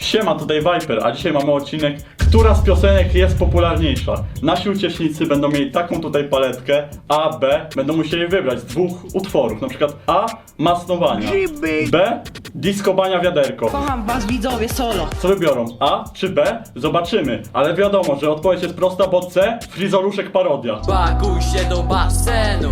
Siema, tutaj Viper, a dzisiaj mamy odcinek, która z piosenek jest popularniejsza. Nasi uczestnicy będą mieli taką tutaj paletkę, A, B, będą musieli wybrać z dwóch utworów, na przykład A, masnowania, B, disco bania wiaderko. Kocham was widzowie solo. Co wybiorą, A czy B? Zobaczymy, ale wiadomo, że odpowiedź jest prosta, bo C, frizoluszek parodia. Pakuj się do basenu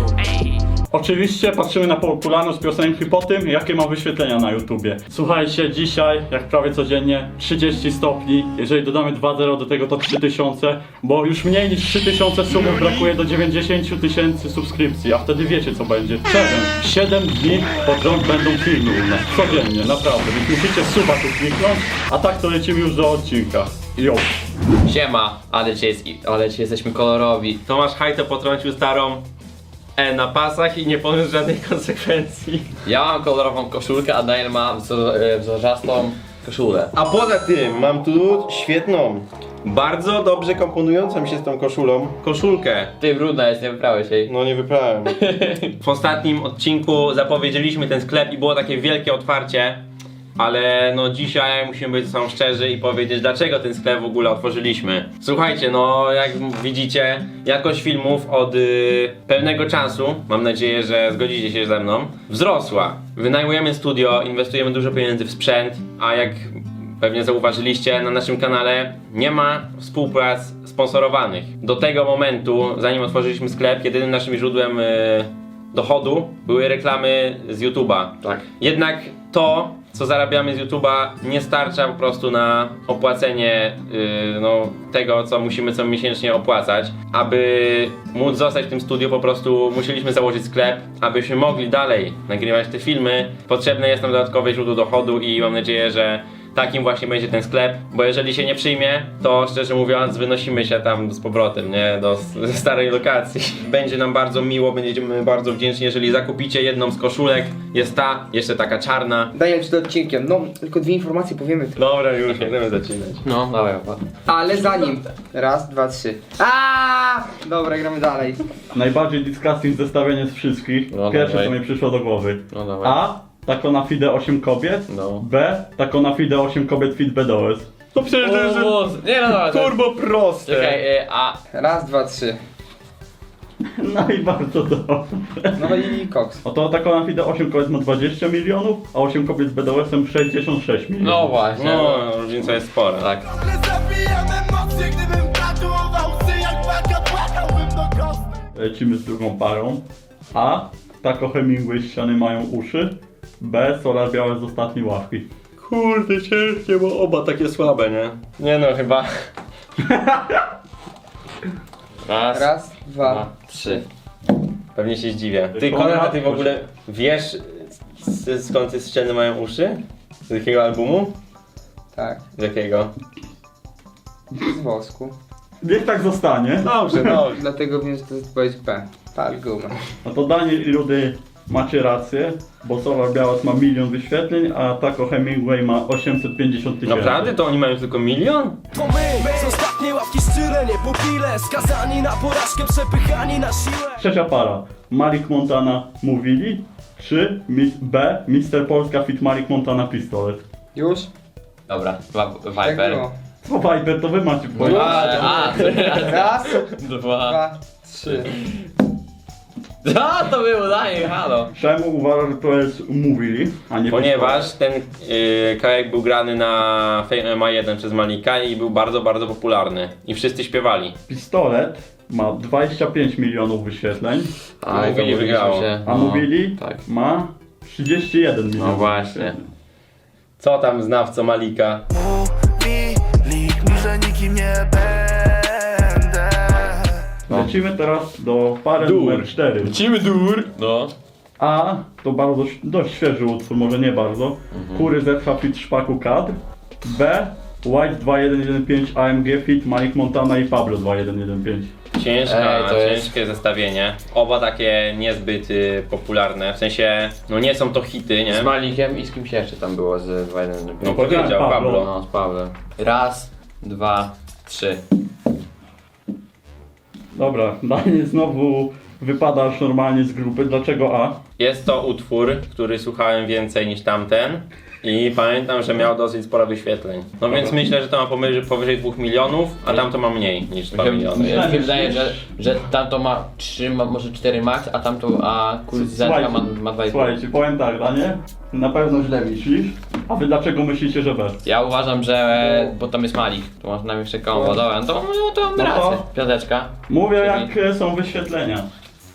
Oczywiście patrzymy na popularność piosenki po tym, jakie ma wyświetlenia na YouTubie. Słuchajcie, dzisiaj, jak prawie codziennie, 30 stopni. Jeżeli dodamy 2.0 do tego, to 3000, bo już mniej niż 3000 subów brakuje do 90 tysięcy subskrypcji, a wtedy wiecie co będzie. Challenge. 7 dni pod rząd będą filmy u nas, codziennie, naprawdę. Więc musicie suba tu kliknąć, a tak to lecimy już do odcinka. Jo. Siema, ale dzisiaj, jest, ale dzisiaj jesteśmy kolorowi. Tomasz Hajto potrącił starą E na pasach i nie poniósł żadnej konsekwencji. Ja mam kolorową koszulkę, a Daniel ma wzor, e, wzorzastą koszulę. A poza tym mam tu świetną, bardzo dobrze komponującą się z tą koszulą. Koszulkę. Ty brudna jest, nie wyprałeś jej. No nie wyprałem. W ostatnim odcinku zapowiedzieliśmy ten sklep i było takie wielkie otwarcie. Ale no dzisiaj musimy być ze sobą szczerzy i powiedzieć dlaczego ten sklep w ogóle otworzyliśmy. Słuchajcie, no jak widzicie, jakość filmów od y, pewnego czasu, mam nadzieję, że zgodzicie się ze mną, wzrosła. Wynajmujemy studio, inwestujemy dużo pieniędzy w sprzęt, a jak pewnie zauważyliście na naszym kanale, nie ma współprac sponsorowanych. Do tego momentu, zanim otworzyliśmy sklep, jedynym naszym źródłem y, dochodu były reklamy z YouTube'a. Tak. Jednak to, co zarabiamy z YouTube'a, nie starcza po prostu na opłacenie yy, no, tego, co musimy co miesięcznie opłacać. Aby móc zostać w tym studiu, po prostu musieliśmy założyć sklep, abyśmy mogli dalej nagrywać te filmy. Potrzebne jest nam dodatkowe źródło dochodu i mam nadzieję, że takim właśnie będzie ten sklep, bo jeżeli się nie przyjmie, to szczerze mówiąc wynosimy się tam z powrotem, nie, do starej lokacji. Będzie nam bardzo miło, będziemy bardzo wdzięczni, jeżeli zakupicie jedną z koszulek, jest ta, jeszcze taka czarna. Daniel przed odcinkiem. No, tylko dwie informacje powiemy. Dobra, już nie będziemy zaczynać. No, dawaj opa. Ale zanim. Raz, dwa, trzy. A! Dobra, gramy dalej. Najbardziej disgusting zestawienie z wszystkich. No, Pierwsze dawaj. co mi przyszło do głowy. No dawaj. A. Taco na fide 8 kobiet. No. B. Taco na fide 8 kobiet fit BDOS. No przecież to jest O. Nie no, dobra. to- turbo proste. Czekaj, e, a... Raz, dwa, trzy. No i bardzo dobrze. No i koks. Oto Taco na fide 8 kobiet ma 20 milionów, a 8 kobiet z BDOS-em 66 milionów. No właśnie. No, różnica jest spora. Tak. Ale zabijam emocje, gdybym tatuował łzy jak baka, płakałbym do kostek Lecimy z drugą parą. A. Taco Hemingway ściany mają uszy. B. Solar białe z ostatniej ławki. Kurde, ciężkie, bo oba takie słabe, nie? Nie no, chyba. Raz, Raz, dwa. dwa, trzy. Pewnie się zdziwię. Ty, Konrad, Konrad, ty w ogóle wiesz s- skąd te ściany mają uszy? Z jakiego albumu? Tak. Z jakiego? Z wosku. Niech tak zostanie. Dobrze, dobrze. Dlatego wiem, że to jest odpowiedź B. Pal gumę. No to Daniel i Rudy macie rację, bo Solar Białas ma milion wyświetleń, a Taco Hemingway ma 850 tysięcy. Naprawdę? To oni mają tylko milion? To my, z ostatniej ławki szczyle, nie pupile Skazani na porażkę, przepychani na siłę Trzecia para. Malik Montana mówili, czy mi- B. Mister Polska fit Malik Montana pistolet. Już? Dobra, dwa Tak Viper. było. Co Viper, to wy macie A, powiedzieć. a, Raz, dwa. dwa, trzy. A, to było Daniel, halo. Czemu uważasz, że to jest mówili, a nie Ponieważ ten yy, kawałek był grany na Fame MA1 przez Malika i był bardzo, bardzo popularny. I wszyscy śpiewali. Pistolet ma 25 milionów wyświetleń, Mówili, to wygrało. się. a mówili Tak. ma 31 milionów. No właśnie. wyświetleń. Co tam znawco Malika? Mówili mi, że nikim nie będę Lecimy teraz do pary Dur. numer 4. Lecimy dur. No. A to bardzo dość świeży utwór, może nie bardzo. Kury Z fit szpaku kadr. B. White 2115 AMG fit Mike Montana i Pablo 2115. Ciężka, Ej, to jest- ciężkie zestawienie. Oba takie niezbyt y, popularne, w sensie, no nie są to hity, nie? Z Malikiem i z kimś jeszcze tam było z 2 1 No powiedział Pablo. Pablo. No, z Pawłem. Raz, dwa, trzy. Dobra, Daniel znowu wypadasz normalnie z grupy. Dlaczego A? Jest to utwór, który słuchałem więcej niż tamten I pamiętam, że miał dosyć sporo wyświetleń. No więc myślę, że to ma powyżej, powyżej 2 milionów, a tamto ma mniej niż 2 miliony. Ja mi się wydaje, że, że tamto ma 3, ma, może 4 max, a tamto, a kurs Zetka ma, ma 2,5. Słuchajcie, powiem tak, Daniel, na pewno źle myślisz, a wy dlaczego myślicie, że B? Ja uważam, że. bo tam jest Malik, tu masz największe kombo, dobra, no to, no to mam No to- rację. Piąteczka. Mówię Czyli- jak e, są wyświetlenia.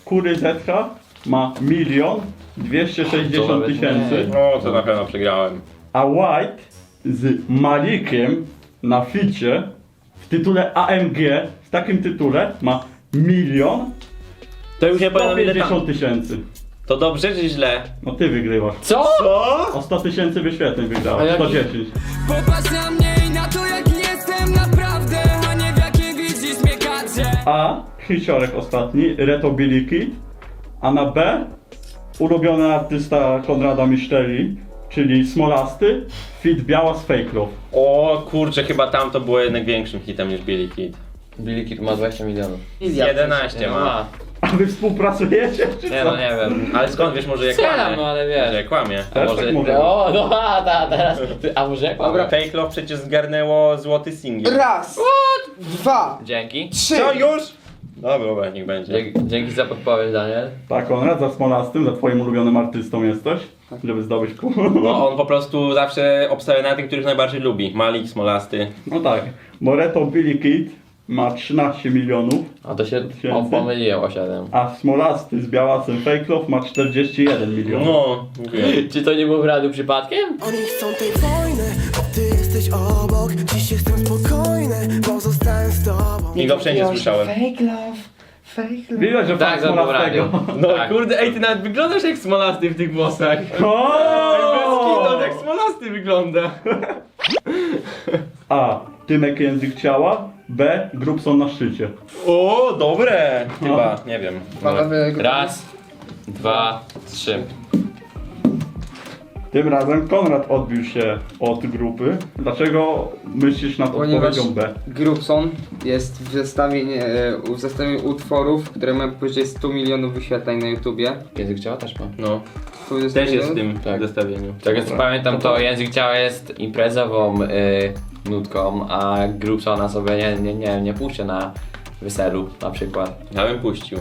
Kury Zetka ma milion 260 tysięcy, No to na pewno przegrałem. a White z Malikiem na ficie w tytule AMG, w takim tytule ma milion To już nie pamiętam ile tam. 150 tysięcy. To dobrze czy źle? No ty wygrywasz. Co? O 100 tysięcy wyświetleń A wygrałeś, jaki- 110. Popatrz na mnie i na to jak jestem naprawdę A nie w jakie widzisz mnie A, Hiciorek ostatni, Reto Billy Kid, a na B, ulubiony artysta Konrada Miszteli, czyli Smolasty, fit biała z Fake Love. O kurczę, chyba tamto było jednak większym hitem niż Billy Kid. Billy Kid ma 20 milionów. 11 no, ma. A wy współpracujecie, czy Nie co? no, nie wiem. Ale skąd wiesz, może ja Strzelam, kłamię? no ale Może ja wiesz. kłamię. A Też może... tak mówię. o, no a ta, teraz. Ty, a może jak Dobra. Fake Love przecież zgarnęło złoty singiel. Raz, dwa, Dzięki. trzy. Co już? Dobra, dobra, niech będzie. Dzięki, dzięki za podpowiedź, Daniel. Tak, Konrad, za Smolastym, za twoim ulubionym artystą jesteś, żeby zdobyć ku. No on po prostu zawsze obstawia na tych, których najbardziej lubi. Malik, Smolasty. No tak, bo Reto Billy Kid ma 13 milionów, A to się Tysięcy? o, pomyliłem o 7. a Smolasty z białacem Fake Love ma 41 milionów. No, mówię. Czy to nie był w radiu przypadkiem? Oni chcą tej wojny, a ty jesteś obok Dziś jestem spokojny, bo z tobą Niego wszędzie słyszałem. Fake love, fake love. Widać, że Tak, fan za radiu. Smolastego. No tak. kurde, ej ty nawet wyglądasz jak Smolasty w tych włosach. O! jak Smolasty wygląda. A. Tymek język ciała. B. Grubson na szczycie. O, dobre. Chyba, nie wiem. Panowie, Raz, dwa, trzy. Tym razem Konrad odbił się od grupy. Dlaczego myślisz nad Ponieważ odpowiedzią B? Grubson jest w zestawieniu, w zestawieniu utworów, które mają powyżej 100 milionów wyświetleń na YouTubie. Język ciała też ma. No, też jest w tym Tak. zestawieniu. Tak więc pamiętam to język ciała jest imprezową y, nutką, a Grubsona sobie nie, nie, nie, nie puszczę na weselu na przykład. Ja bym puścił.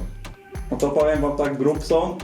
No to powiem wam tak, Grubson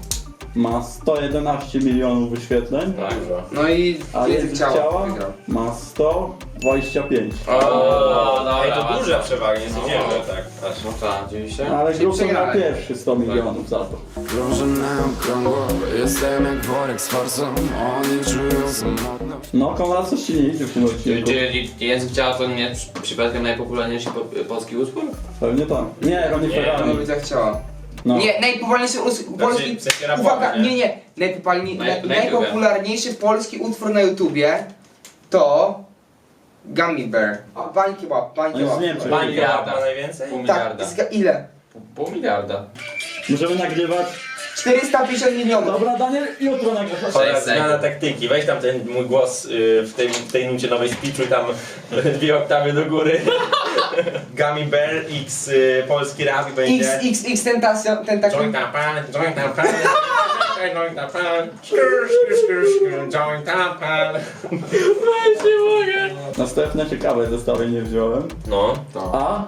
ma 111 milionów wyświetleń, Dużo. No i a język język ciała, ciała wygrał. ma 125. O, dobra, Ej, to duża przewaga, nie sądziłem, że tak. Aż. No tak. Ale ma przegrałem. pierwszy 100 milionów za to. Krążę na okrągło, jestem jak worek z forsą Oni czują samotność No, Konrad coś ci nie idzie w tym odcinku. Czy język ciała to nie przy- przypadkiem najpopularniejszy po, polski utwór? Pewnie tak. Nie, Ronnie To Ferrari. być jak ciała. No. Nie, najpopularniejszy us- polski... w sensie rapowy, Uwaga, nie? nie, Na- na, YouTubie. najpopularniejszy polski utwór na YouTubie to... Gummy Bear. A, Bań kebab, bań On jest z. Niemczech. Bań miliarda. ma najwięcej? Pół Tak, miliarda. zga- ile? Pół miliarda. Możemy nagrywać. 450 milionów. Dobra, Daniel, jutro nagrywasz. Cześć. Oraz zmiana taktyki. Weź tam ten mój głos y, w, tej, w tej nucie nowej speechu i tam dwie oktawy do góry. Gummy Bear X y, polski rap i będzie... XXX tentacja, ten taki... Joint up pan, joint up pan. Joint up pan. Skur, skur, skur, skur, Joint up pan. Następne ciekawe zestawienie wziąłem. No. A.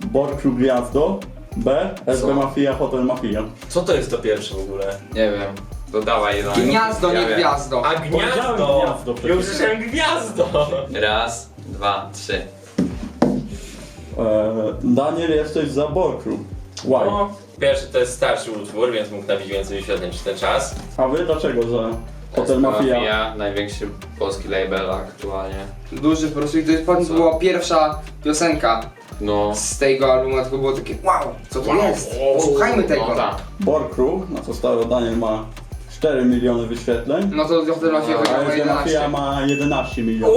Borczu Gwiazdo. B. SB Mafia, Hotel Mafia. Co to jest to pierwsze w ogóle? Nie wiem. To dawaj no. Gniazdo, nie wiem. gwiazdo. A Powiedziałem gniazdo! gniazdo Ja usłyszałem gwiazdo! Raz, dwa, trzy. E, Daniel, jesteś za Borczu. Why? No, pierwszy to jest starszy utwór, więc mógł nabić więcej wyświetleń przez ten czas. A wy dlaczego za Hotel Mafia? największy polski label aktualnie. Duży po prostu i to jest, to Co? była pierwsza piosenka No. z tego albumu, tylko było takie wow, co to jest? Posłuchajmy tego. No tak. Borczu, na co stary Daniel ma 4 miliony wyświetleń. No to Hotel Mafia A wygrała SB 11. Mafia ma 11 milionów.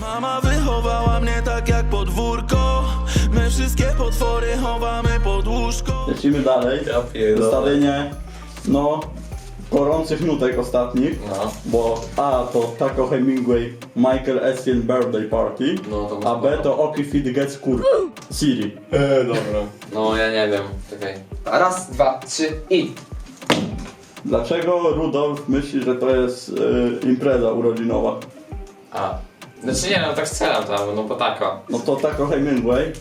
Mama wychowała mnie tak jak podwórko My wszystkie potwory chowamy pod łóżko Lecimy dalej. pierdolę. Zestawienie, no, gorących nutek ostatnich. No. Bo A to Taco Hemingway Michael Essien Birthday Party, No to a B to Oki Fit Gets Kur... Siri. E, dobra. No ja nie wiem. Czekaj. Raz, dwa, trzy i... Dlaczego Rudolf myśli, że to jest y, impreza urodzinowa? A. Znaczy nie no, tak strzelam tam, no bo tako. No to Taco Hemingway,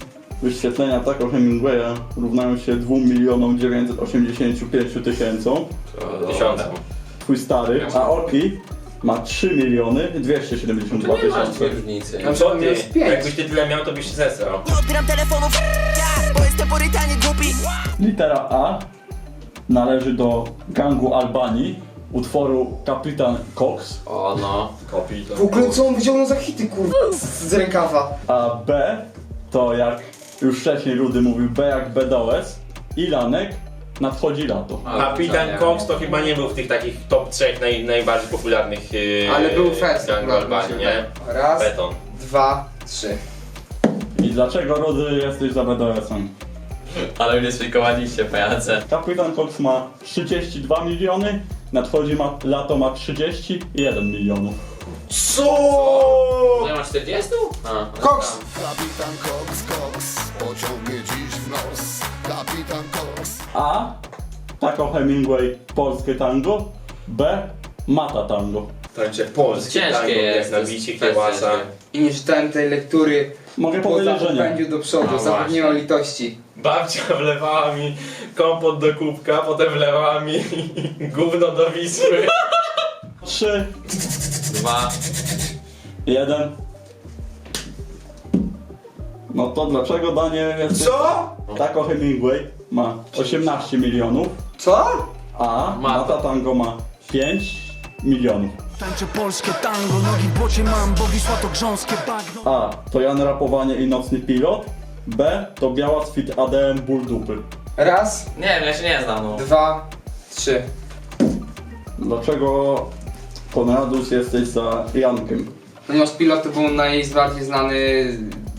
wyświetlenia Taco Hemingwaya równają się 2 milionom 985 tysięcom. Tysiące. Twój stary, a Oki ma 3 miliony 272 Nie ma tysiące. różnicy. No co ty? jest pięć. Jakbyś ty tyle miał, to byś się zesrał. Nie odbieram telefonów, ja, bo jestem porytanie głupi Litera A należy do gangu Albanii, utworu Kapitan Cox, O no. Kopi to. W ogóle co on wyciągnął za hity kurwa z, z rękawa? a B to jak już wcześniej Rudy mówił, B jak BDOS, Ilanek, nadchodzi lato. Kapitan Cox to chyba nie był w tych takich top trzech naj, najbardziej popularnych yy, Ale był fest. gangu Albanii, nie? wydaje. Raz, Beton. dwa, trzy. I dlaczego Rudy jesteś za BDOS-em? Ale mnie szykowaliście, pajace. Kapitan Cox ma 32 miliony, nadchodzi ma, lato ma 31 milionów. Co? Nie ma 40? A. Koks! Kapitan Cox, Cox, pociągnie dziś w nos. Kapitan Cox. A. Taco Hemingway, polskie tango. B. Mata tango. Tańcze polskie Ciężkie tango, jest, jak na to jest bicie też kiełasa. ciężkie. I nie czytałem tej lektury, Mogę bo powiedzieć, że nie. zapędził do przodu, No zapomniał o właśnie. litości. Babcia wlewała mi kompot do kubka, potem wlewała mi gówno do Wisły. 3, Dwa. 1. No to dlaczego Daniel jest... Co? Taco Hemingway ma 18 milionów, Co? a Mata Tango ma 5 milionów. Tańczę polskie tango, nogi w bocie mam, bogi to grząskie bagno A. To Jan Rapowanie i Nocny Pilot. B. To Biała Fit ADM Ból Dupy. Raz, Nie wiem, ja się nie znam, no. dwa, trzy. Dlaczego Konradus jesteś za Jankiem? Ponieważ pilot to był najbardziej znany,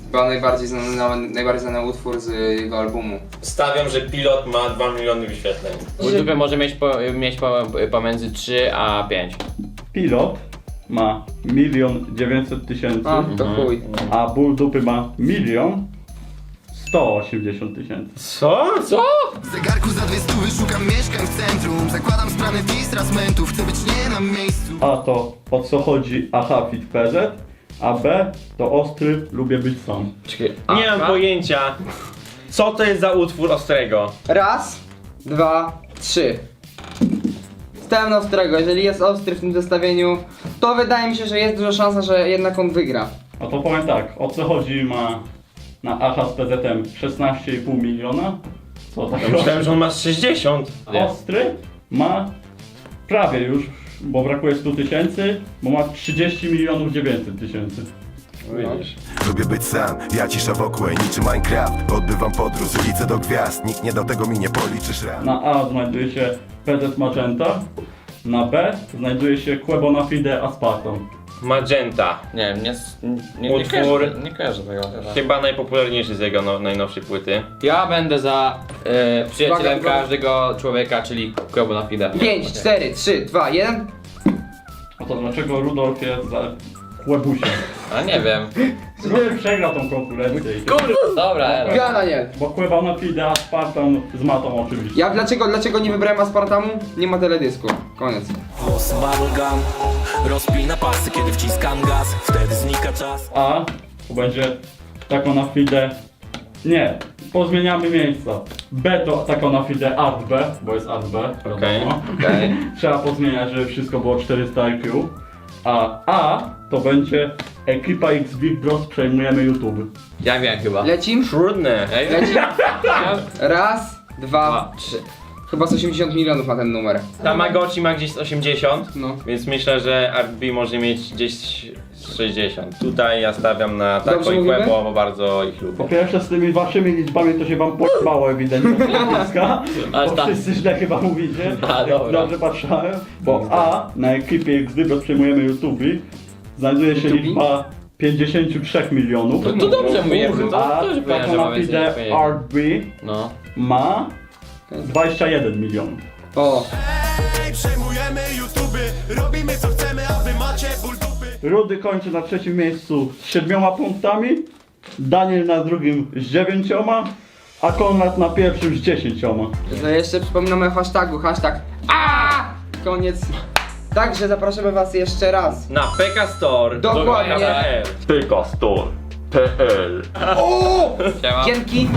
chyba najbardziej znany, najbardziej znany utwór z jego albumu. Stawiam, że pilot ma 2 miliony wyświetleń. Budupę może mieć, po, mieć po, pomiędzy 3 a 5. Pilot ma milion 900 tysięcy, A, to chuj. a ból dupy ma milion 180 tysięcy. Co? Co? W zegarku za dwie stówy szukam mieszkań w centrum. Zakładam sprawę distrasmentu, chcę być nie na miejscu. A to o co chodzi AHA Fit PZ, a B to ostry lubię być sam. Czekaj, Nie mam pojęcia. Co to jest za utwór Ostrego? Raz, dwa, trzy. Stałem na ostrego. Jeżeli jest ostry w tym zestawieniu, to wydaje mi się, że jest duża szansa, że jednak on wygra. A to powiem tak, o co chodzi ma na AHA z PZ-em 16,5 miliona, co tak Myślałem, że on ma z 60. Ostry ma prawie już, bo brakuje 100 tysięcy, bo ma 30 milionów 900 tysięcy. Lubię być sam, ja cisza wokół, niczym Minecraft. Odbywam podróż, z ulicy do gwiazd. Nikt nie do tego mi nie policzysz ram. Na A znajduje się PZ Magenta, na B znajduje się Quebo Fide Aspartam. Magenta. Nie wiem, nie, nie, nie, Utwór. kojarzę, nie kojarzę tego. chyba. Chyba najpopularniejszy z jego no, najnowszej płyty. Ja będę za e, przyjacielem Uwaga, każdego człowieka, czyli Kobo na Fide. Pięć, cztery, trzy, dwa, jeden. A to dlaczego Rudolf jest za Quebusiem? A nie wiem. Nie przegrał tą konkurencję. i- Dobra, elo. Ja, Daniel. Bo Quebo Fide Aspartam z matą oczywiście. Ja dlaczego, dlaczego nie wybrałem aspartamu? Nie ma teledysku. Koniec. Bubblegum Rozpina pasy, kiedy wciskam gaz Wtedy znika czas A to będzie taką na Fide. Nie, pozmieniamy miejsca. B to taką na Fide Art B, bo jest Art B. wiadomo. Okej. Trzeba pozmieniać, żeby wszystko było 400 IQ. A A to będzie ekipa X Big Bros przejmujemy YouTube. Ja wiem chyba. Lecim? Trudne. Ej, Lecim. Raz, dwa, Dwa. trzy. Chyba z 80 milionów ma ten numer. Tamagotchi ma gdzieś z 80, No. więc myślę, że RB może mieć gdzieś z 60. Tutaj ja stawiam na Taco Dobrze i mówimy? Quebo, bo bardzo ich Po lubię. pierwsze z tymi waszymi liczbami to się wam podobało ewidentnie z nazwiska, Aż bo tak. wszyscy źle chyba mówicie. A, Jak dobra. Dobrze patrzałem, bo A na ekipie X Big przejmujemy YouTube znajduje się YouTube? liczba 53 milionów. To, to dobrze mówię, to A dobrze powiedziałem, że taką ma na więcej niż Fide powiedziałem. Art B No. ma 21 milionów. O, Ej, przejmujemy YouTube Robimy co chcemy, a wy macie ból dupy Rudy kończy na trzecim miejscu z siedmioma punktami, Daniel na drugim z dziewięcioma, A Konrad na pierwszym z 10. To jeszcze przypominamy o hashtagu, hashtag A! Koniec. Także zapraszamy was jeszcze raz. Na PK Store. Dokładnie. PL. Pykastore.pl O! Siema. Dzięki.